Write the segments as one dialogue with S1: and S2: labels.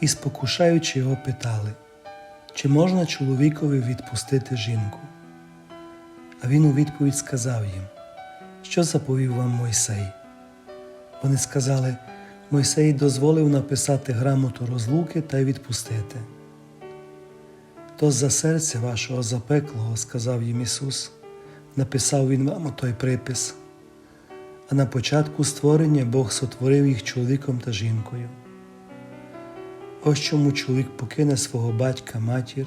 S1: і, спокушаючи його, питали, чи можна чоловікові відпустити жінку? А він у відповідь сказав їм, що заповів вам Мойсей. Вони сказали, Мойсей дозволив написати грамоту розлуки та й відпустити. То за серця вашого запеклого, сказав їм Ісус, написав Він вам той припис. А на початку створення Бог сотворив їх чоловіком та жінкою. Ось чому чоловік покине свого батька матір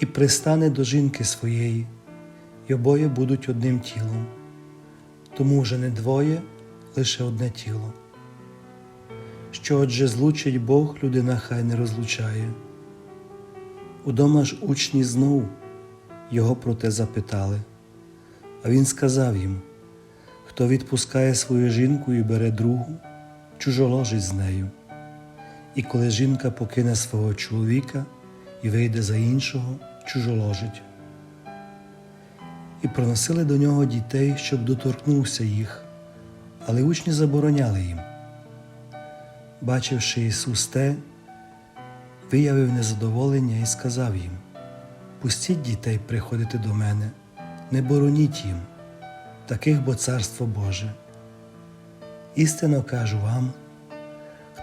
S1: і пристане до жінки своєї, і обоє будуть одним тілом. Тому вже не двоє, лише одне тіло. Що отже злучить Бог, людина хай не розлучає. Удома ж учні знов його про те запитали, а він сказав їм: хто відпускає свою жінку і бере другу, чужоложить з нею. І коли жінка покине свого чоловіка і вийде за іншого, чужоложить. І проносили до нього дітей, щоб доторкнувся їх, але учні забороняли їм. Бачивши Ісус те, виявив незадоволення і сказав їм: Пустіть дітей приходити до мене, не бороніть їм, таких бо царство Боже. Істинно кажу вам,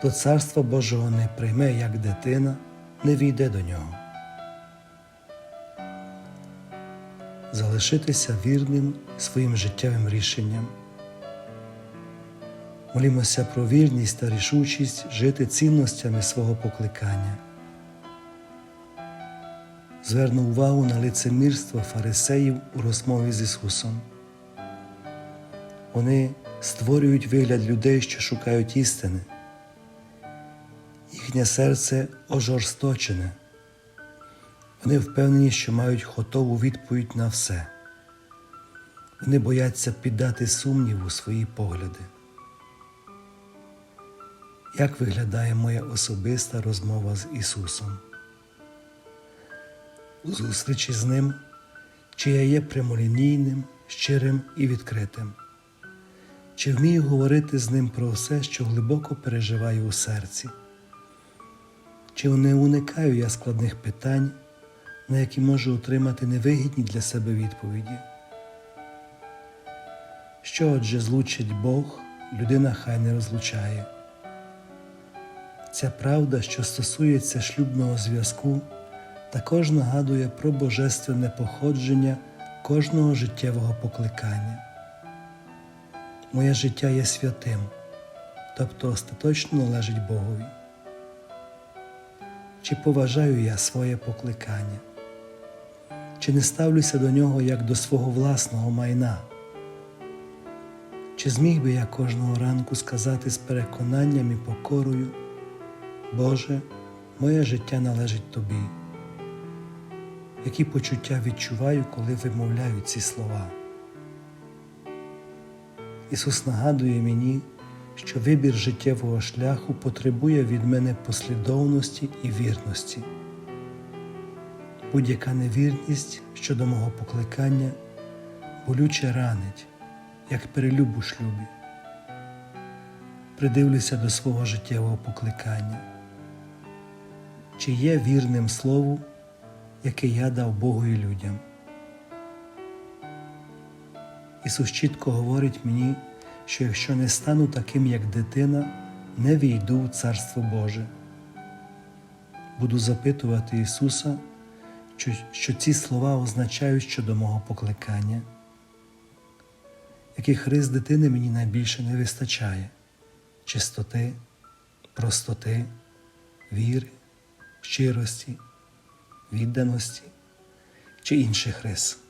S1: хто царства Божого не прийме як дитина, не війде до нього. Залишитися вірним своїм життєвим рішенням. Молімося про вірність та рішучість жити цінностями свого покликання. Зверну увагу на лицемірство фарисеїв у розмові з Ісусом. Вони створюють вигляд людей, що шукають істини. Їхнє серце ожорсточене. Вони впевнені, що мають готову відповідь на все. Вони бояться піддати сумніву свої погляди. Як виглядає моя особиста розмова з Ісусом? У зустрічі з Ним, чи я є прямолінійним, щирим і відкритим? Чи вмію говорити з Ним про все, що глибоко переживаю у серці? Чи не уникаю я складних питань, на які можу отримати невигідні для себе відповіді? Що отже злучить Бог, людина хай не розлучає. Ця правда, що стосується шлюбного зв'язку, також нагадує про божественне походження кожного життєвого покликання. Моє життя є святим, тобто остаточно належить Богові. Чи поважаю я своє покликання? Чи не ставлюся до нього як до свого власного майна? Чи зміг би я кожного ранку сказати з переконанням і покорою, Боже, моє життя належить Тобі? Які почуття відчуваю, коли вимовляю ці слова? Ісус нагадує мені, що вибір життєвого шляху потребує від мене послідовності і вірності. Будь-яка невірність щодо мого покликання болюче ранить, як перелюб у шлюбі. Придивлюся до свого життєвого покликання, чи є вірним слову, яке я дав Богу і людям. Ісус чітко говорить мені, що якщо не стану таким, як дитина, не війду в Царство Боже. буду запитувати Ісуса, що, ці слова означають щодо мого покликання, яких рис дитини мені найбільше не вистачає чистоти, простоти, віри, щирості, відданості чи інших рис.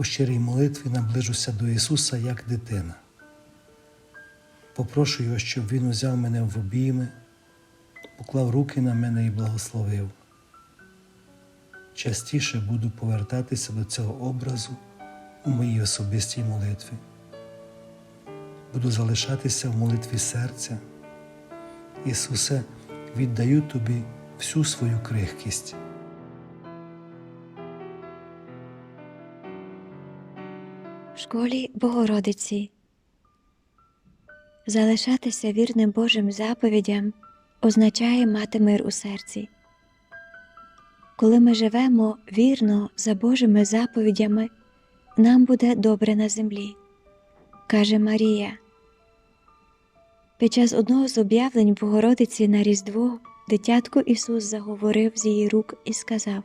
S1: У щирій молитві наближуся до Ісуса як дитина. Попрошу Його, щоб Він узяв мене в обійми, поклав руки на мене і благословив. Частіше буду повертатися до цього образу у моїй особистій молитві. Буду залишатися в молитві серця. Ісусе, віддаю Тобі всю свою крихкість.
S2: Школі Богородиці. Залишатися вірним Божим заповідям означає мати мир у серці. Коли ми живемо вірно за Божими заповідями, нам буде добре на землі, каже Марія. Під час одного з об'явлень Богородиці на Різдво дитятко Ісус заговорив з її рук і сказав: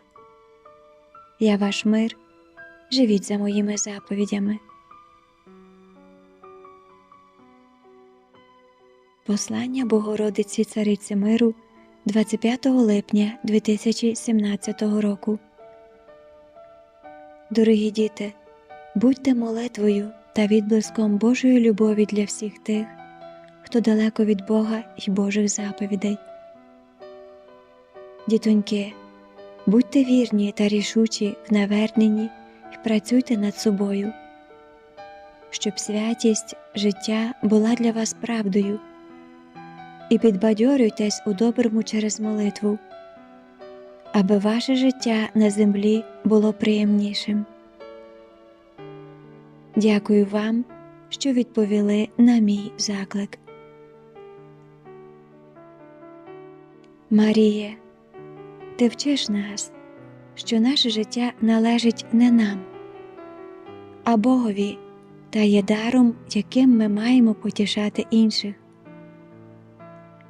S2: Я ваш мир, живіть за моїми заповідями. Послання Богородиці Цариці Миру 25 липня 2017 року. Дорогі діти, будьте молитвою та відблиском Божої любові для всіх тих, хто далеко від Бога і Божих заповідей. Дітоньки, будьте вірні та рішучі в наверненні і працюйте над собою, щоб святість життя була для вас правдою і підбадьорюйтесь у доброму через молитву, аби ваше життя на землі було приємнішим. Дякую вам, що відповіли на мій заклик. Маріє, ти вчиш нас, що наше життя належить не нам, а Богові та є даром, яким ми маємо потішати інших.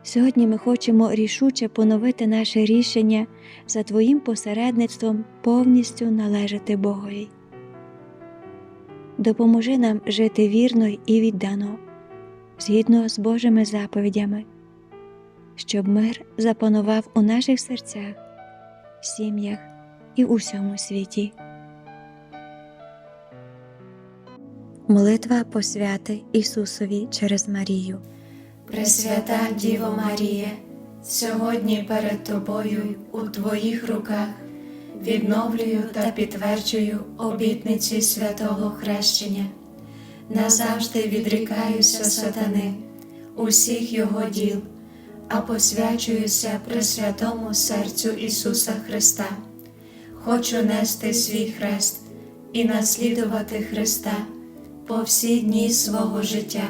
S2: Сьогодні ми хочемо рішуче поновити наше рішення за Твоїм посередництвом повністю належати Богові. Допоможи нам жити вірно і віддано, згідно з Божими заповідями, щоб мир запанував у наших серцях, сім'ях і у всьому світі. Молитва посвяти Ісусові через Марію.
S3: Пресвята Діво Марія, сьогодні перед Тобою у Твоїх руках відновлюю та підтверджую обітниці святого хрещення. Назавжди відрікаюся сатани, усіх його діл, а посвячуюся Пресвятому серцю Ісуса Христа. Хочу нести свій хрест і наслідувати Христа по всі дні свого життя